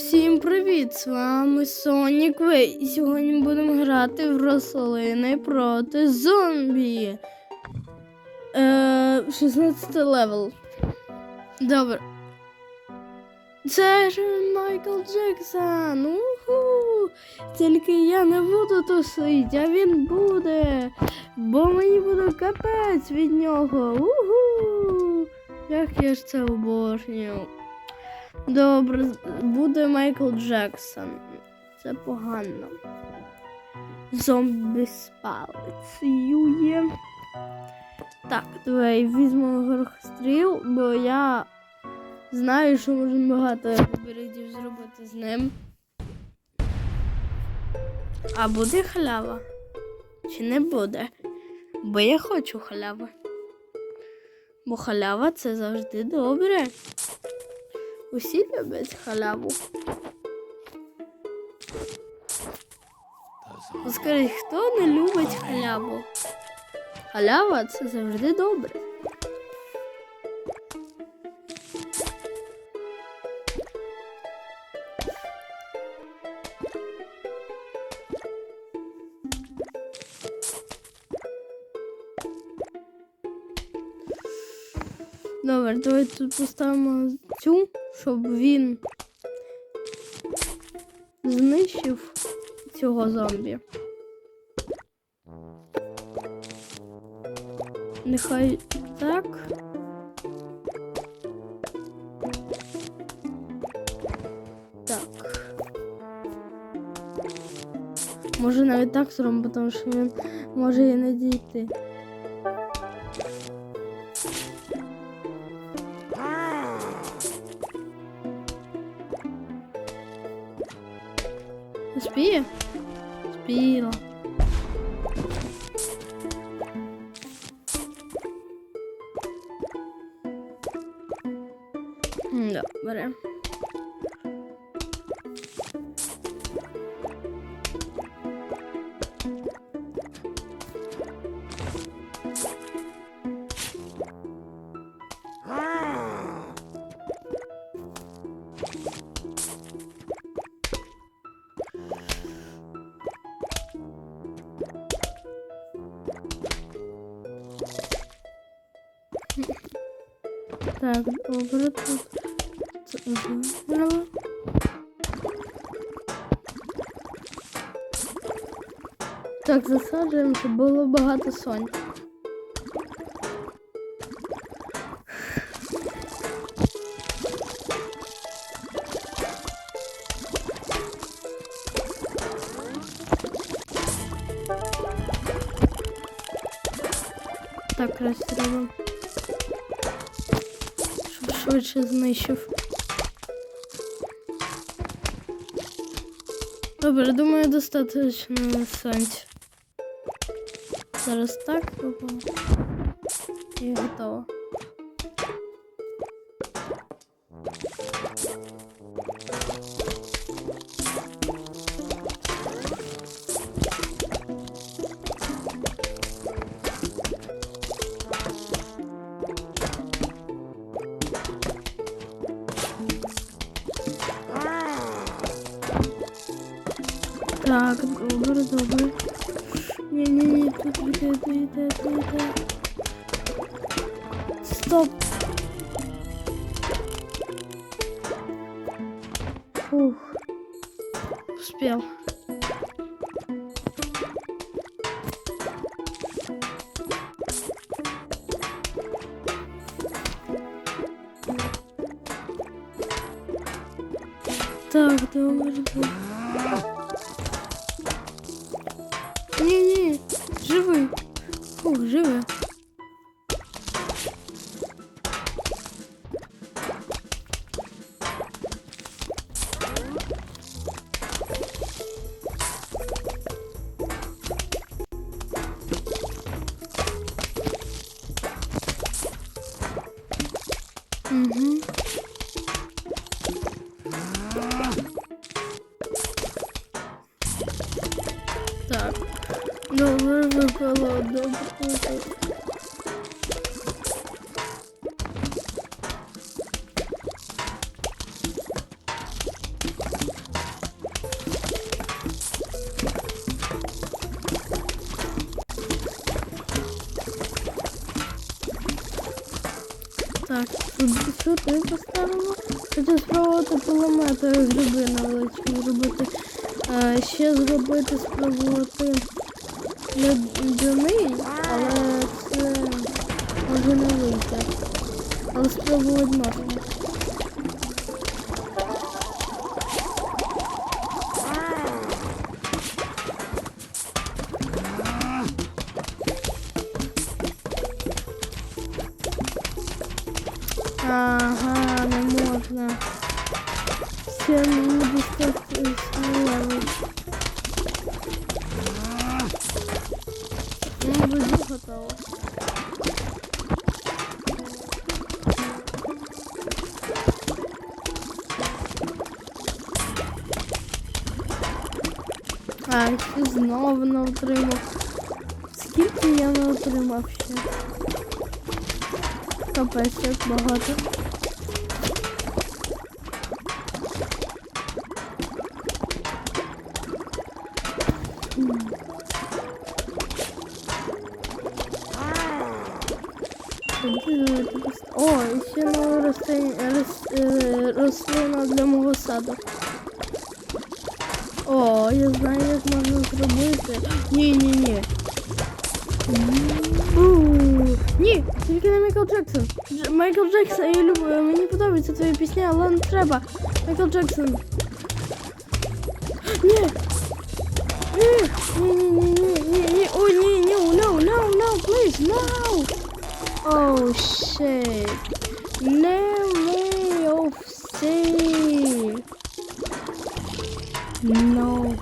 Усім привіт! З вами Сонік Вей. І сьогодні будемо грати в рослини проти зомбі. Е, 16 левел. Добре. Це ж Майкл Джексон. Уху! Тільки я не буду тусити, а він буде. Бо мені буде капець від нього. Уху! Як я ж це обожнюю. Добре, буде Майкл Джексон. Це погано. Зомбі з. Так, давай візьмемо горохостріл, бо я знаю, що можна багато виберегів зробити з ним. А буде халява? Чи не буде? Бо я хочу халяви. Бо халява це завжди добре. Усі люблять халяву. Скажіть, хто не любить халяву? Халява це завжди добре. Давай тут поставимо цю, щоб він знищив цього зомбі. Нехай так. Так. Може навіть так зробимо, тому що він може і не дійти. Так, добре, тут. Це вибрала. Так, засаджуємо, щоб було багато сонця. Так. Щоб швидше знищив. Добре, думаю, достатньо сонця. Зараз так робимо. І готово. Стоп. Фух. Успел. Так, добре, добре. Угу. Так. Добре випало, спробувати Капець, як багато. О, ще нова рослина для мого саду. О, я знаю, як можна зробити. Ні, Майкл Джексон. Дж- Майкл Джексон, я люблю, мені подобаються твої пісні, але не треба. Майкл Джексон. Ні. Ні, ні, ні, ні, ні, ні, ой, ні, ні, no, no, no, please, no. Oh, shit. Way, oh, shit. No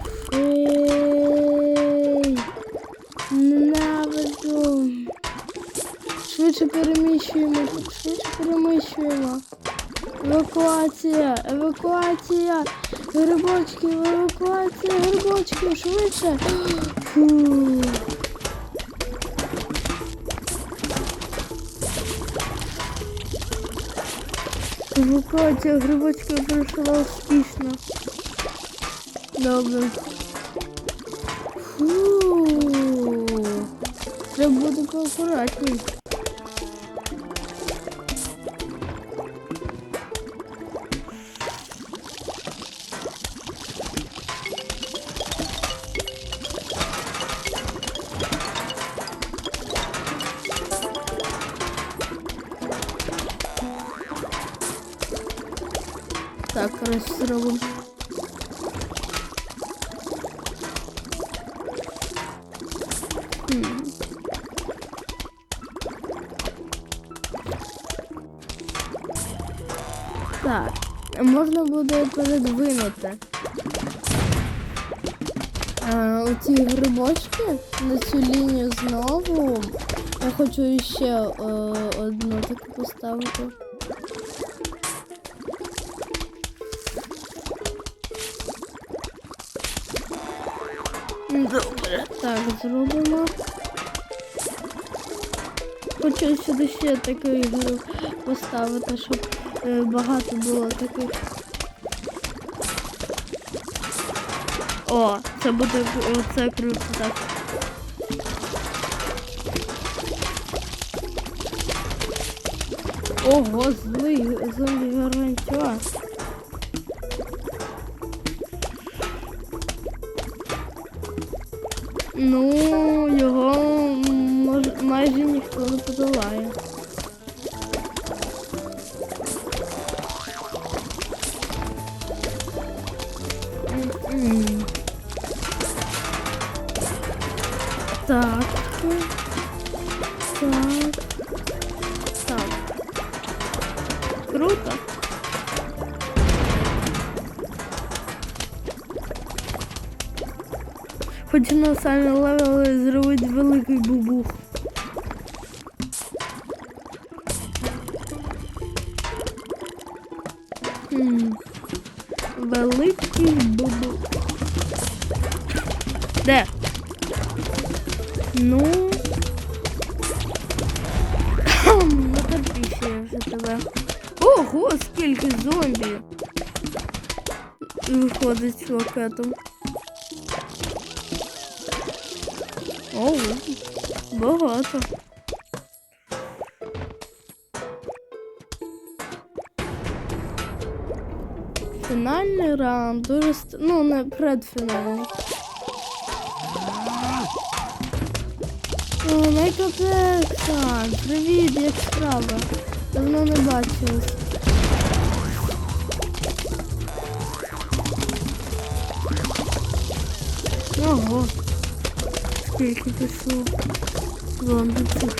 переміщуємо, швидше переміщуємо. Евакуація, евакуація, грибочки, евакуація, грибочки, швидше. Фу. Евакуація грибочки пройшла успішно. Добре. Фу. Треба бути поакуратніше. Так, раз зробимо. Хм. Так, можна буде передвинути. А, оці грибочки на цю лінію знову. Я хочу ще е, одну таку поставити. Зробимо. Хочу сюди ще такий гриб поставити, щоб е, багато було таких. О, це буде це круто, так. Ого, злий зомбі гарантіа. Ну, Хочу на самі левели зробити великий бубух. Великий бубух. Де? Ну. Натерпівся я вже тебе. Ого, скільки зомбі. Виходить з Фінальний раунд, дуже ну не предфінальний. Джексон, привіт, як справа? Давно не бачились. Ого. Скільки пішло. Зомбі цих.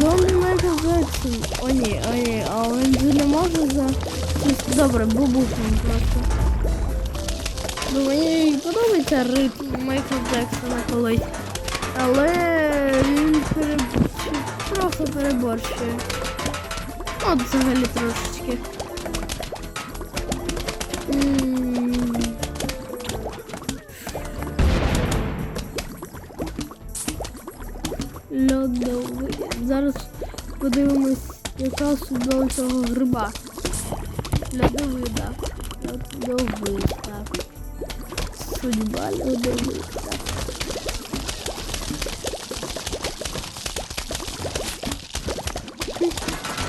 Зомбі Майкл Джексон. О ні, о ні, а він же не може за... Добре, бубухнем просто. Бо мені подобається ритм Майкла Джексона колись. Але він переб... трохи переборщує. От взагалі трошечки. Льодовий. Зараз подивимось, яка судьба цього гриба. Льодовида. Льодовида. Судьба льодовида.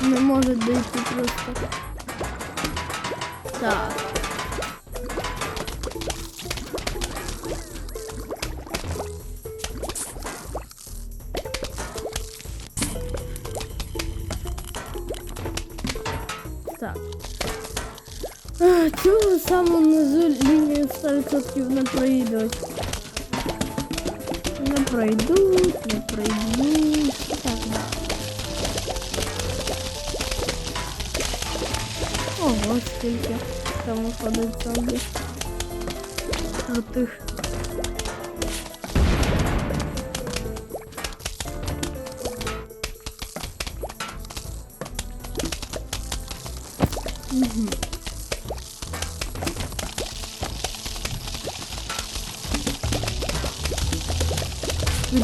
Не може дойти просто. Так. Цю саму внизу лінію 100% не пройдуть. Не пройдуть, не пройдуть. Так. Ого, скільки там виходить зомбі. Крутих.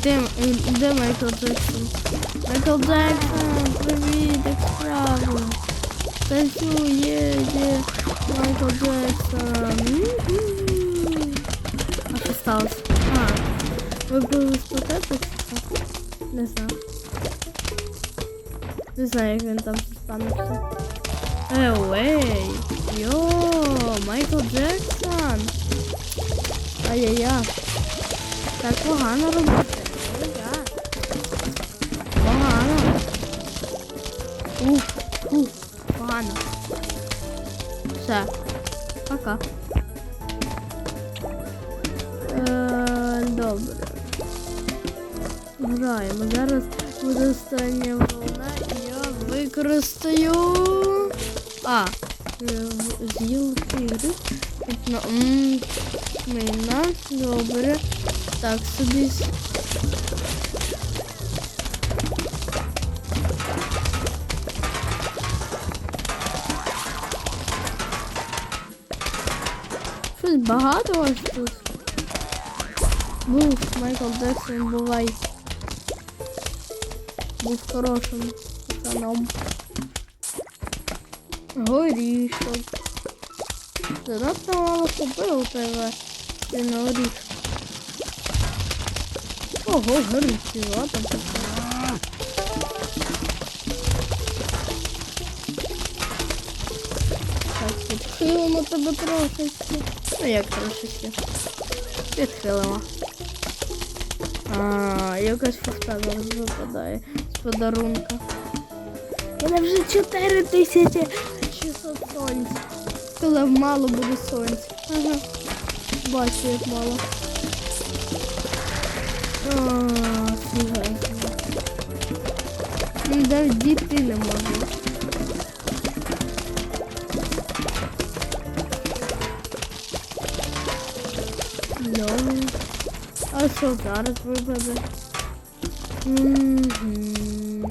Де, де Майкл Джексон? Майкл Джексон, привіт, як справи? Танцює, є Майкл Джексон. А що сталося? А, ви були спитати? Не знаю. Не знаю, як він там станеться. Ей, йо, Майкл Джексон. Ай-яй-яй. Так погано робити. Пока. Е, добре. Граємо. Зараз буде остання волна і я використаю. А, з'їв ігри. Пітно. Добре. Так, собі. Багато ось тут. Був Майкл Джексон, бувай. Був хорошим пацаном. Горішок. Занадто мало купив у тебе. Ти на горіх. Ого, горіхи, ладно. Так, підхилимо тебе трошечки. Ну як трошечки. Підхилимо. А, якась фуфта зараз випадає з подарунка. У мене вже 4600 сонць. Сказав, мало буде сонця. Ага. Бачу, як мало. А, фіга. Ну, навіть дійти не можу. Що зараз випаде? Мгм.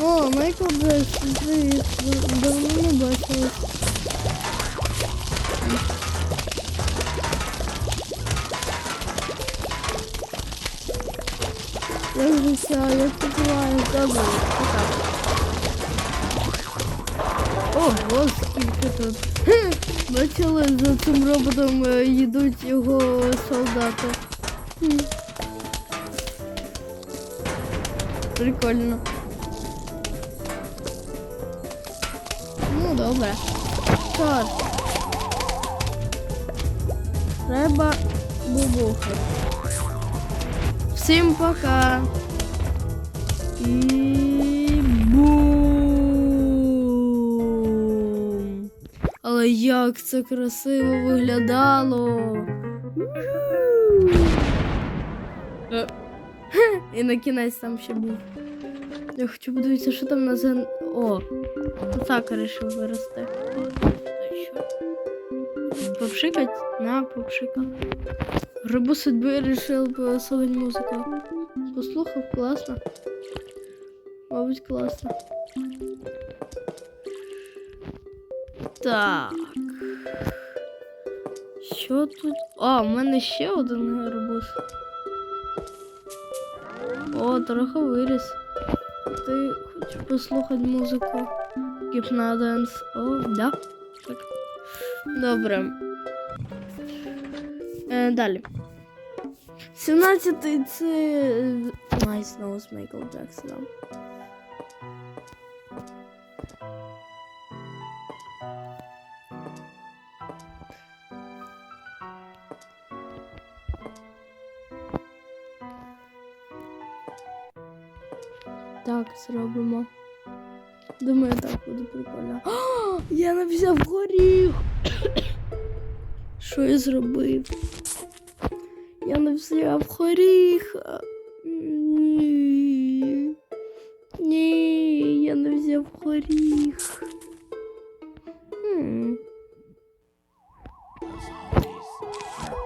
О, Майкл Джексон, привіт. Д- Давно Бачили, за цим роботом е, їдуть його солдати. Прикольно. Ну, добре. Ж. Треба бубухи. Всім пока. І як це красиво виглядало. Е, І на кінець там ще був. Я хочу подивитися, що там на зен. О, так вирішив вирости. Попшикать? На, попшикав. Грибу судьби решил послухати музику. Послухав, класно. Мабуть, класно. Так. Що тут? А, у мене ще один гарбуз. О, трохи виріс. Ти хочеш послухати музику? Гіпноденс. О, да. Так. Добре. Е, далі. 17-й це Nice Nose Майкл Джексона. Зробимо. Думаю, так буде прикольно. О, я не взяв горіх. Що я зробив? Я не взяв горіх. Ні. Ні, я не взяв горіх. Хм.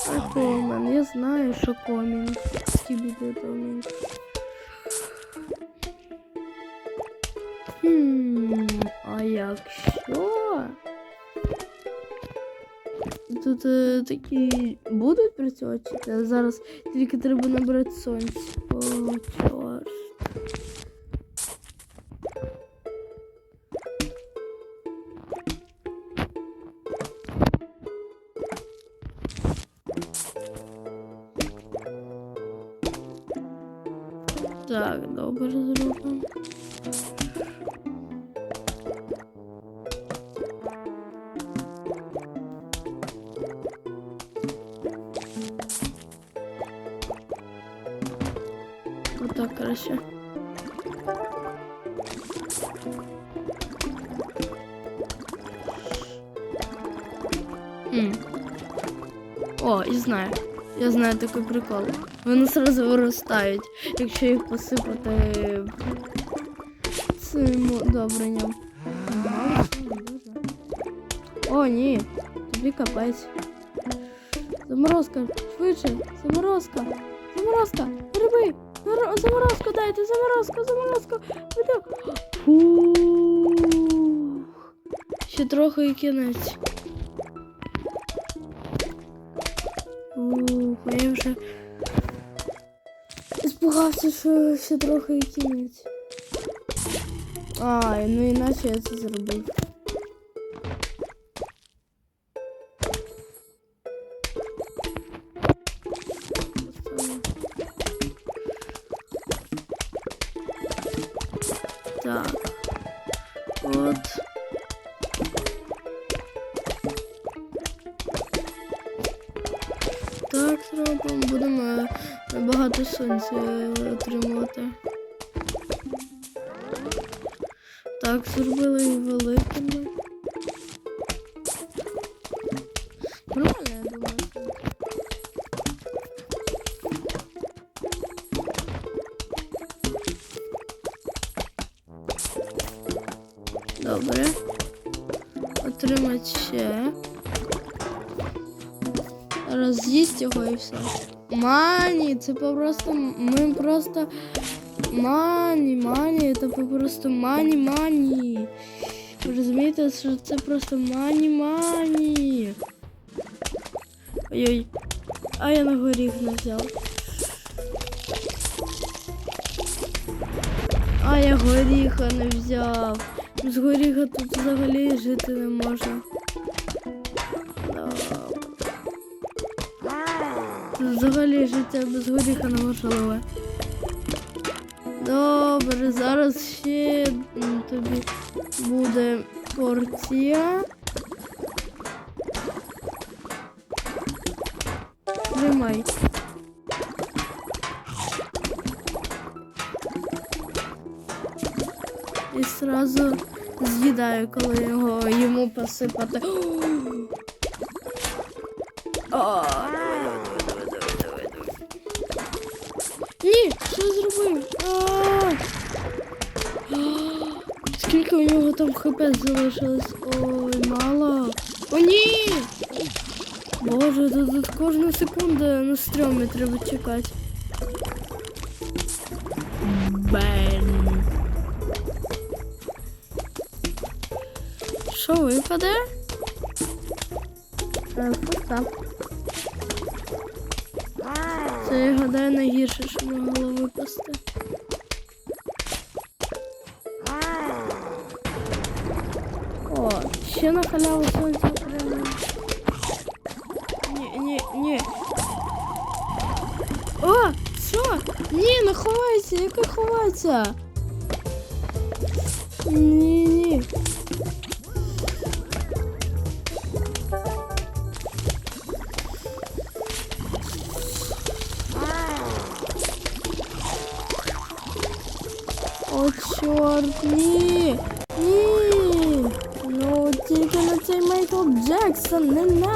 А комін, я знаю, що комін. Скібіде комін. Хм, а якщо? Тут е, такі будуть працювати? Зараз тільки треба набрати сонця. Отак краще. М. О, і знаю. Я знаю такий прикол. Вони сразу виростають, якщо їх посипати цим удобренням. Мало що, не дуже. О, ні, тобі капець. Заморозка, швидше, заморозка, заморозка, гриби, Заро- Заморозку дайте, заморозку, заморозку. Фух. Ще трохи і кінець. Ух, я вже спугався, що ще трохи і кінець. Ай, ну іначе я це зробив. Багато сонця е, отримувати. Так, зробили і великими. Добре. Отримати ще. Роз'їсть його і все. Мані, це просто. Ми просто. Мані, мані, це просто мані, мані. Ви розумієте, що це просто мані, мані. Ой-ой. А я на горіх не взяв. А я горіха не взяв. З горіха тут взагалі жити не можна. Життя без горіха неможливе. Добре, зараз ще тобі буде порція. Тримай. І сразу з'їдаю, коли його йому посипати. нього там хп залишилось? Ой, мало. О, ні! Боже, тут, тут кожну секунду на стрьомі треба чекати. Бен. Що випаде? Е, Це я гадаю найгірше, що могло випасти. О, ще на халяву сонця прямо. Ні, ні, ні. О, що? Ні, не ховайся, яка ховайся? Ні,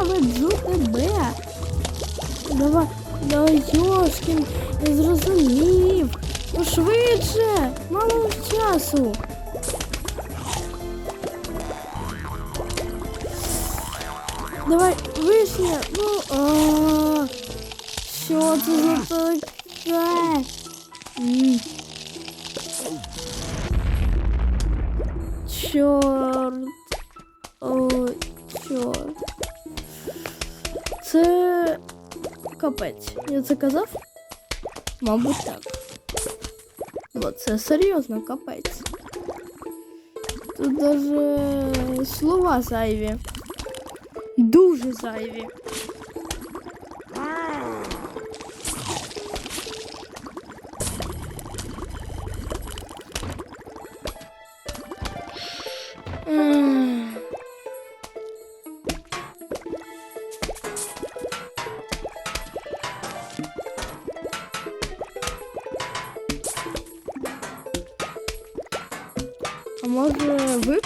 ненавиджу тебе. Давай, давай, Йошкін, я зрозумів. Ну швидше, мало часу. Давай, вишня, ну, а, що це за таке? М. капець. Я це казав? Мабуть, так. Бо це серйозно капець. Тут даже слова зайві. Дуже зайві.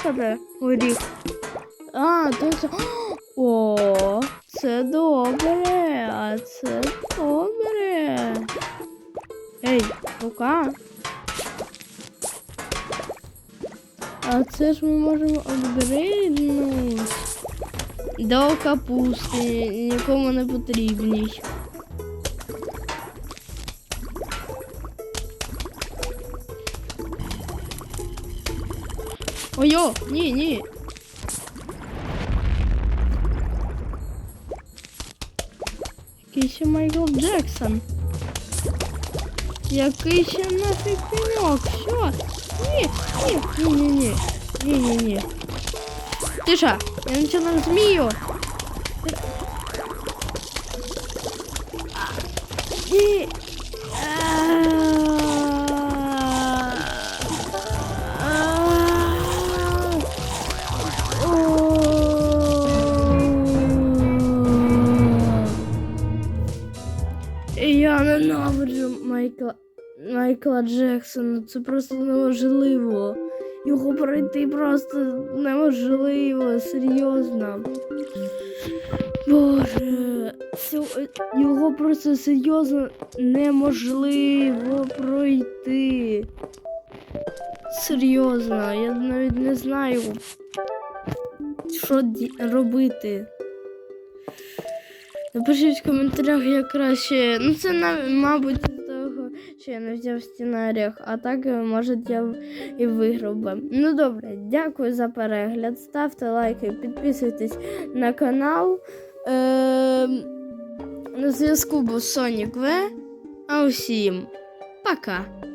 Випаде горіх? А, то це. О, це добре. А це добре. Ей, рука. А це ж ми можемо обгринути до капусти, нікому не потрібній. Ой-о, ні, ні. Який ще Майкл Джексон? Який ще нафіг пеньок? Що? Ні, ні, ні, ні, ні, ні, ні, ні. Тиша, я нічого не Майкла Джексона. Це просто неможливо. Його пройти просто неможливо, серйозно. Боже, його просто серйозно неможливо пройти. Серйозно, я навіть не знаю, що робити. Напишіть в коментарях, як краще. Ну, це мабуть що я не взяв в сценаріях, а так, е, може, я і виграв би. Ну добре, дякую за перегляд. Ставте лайки, підписуйтесь на канал. Е- на зв'язку був Сонік В. А усім пока!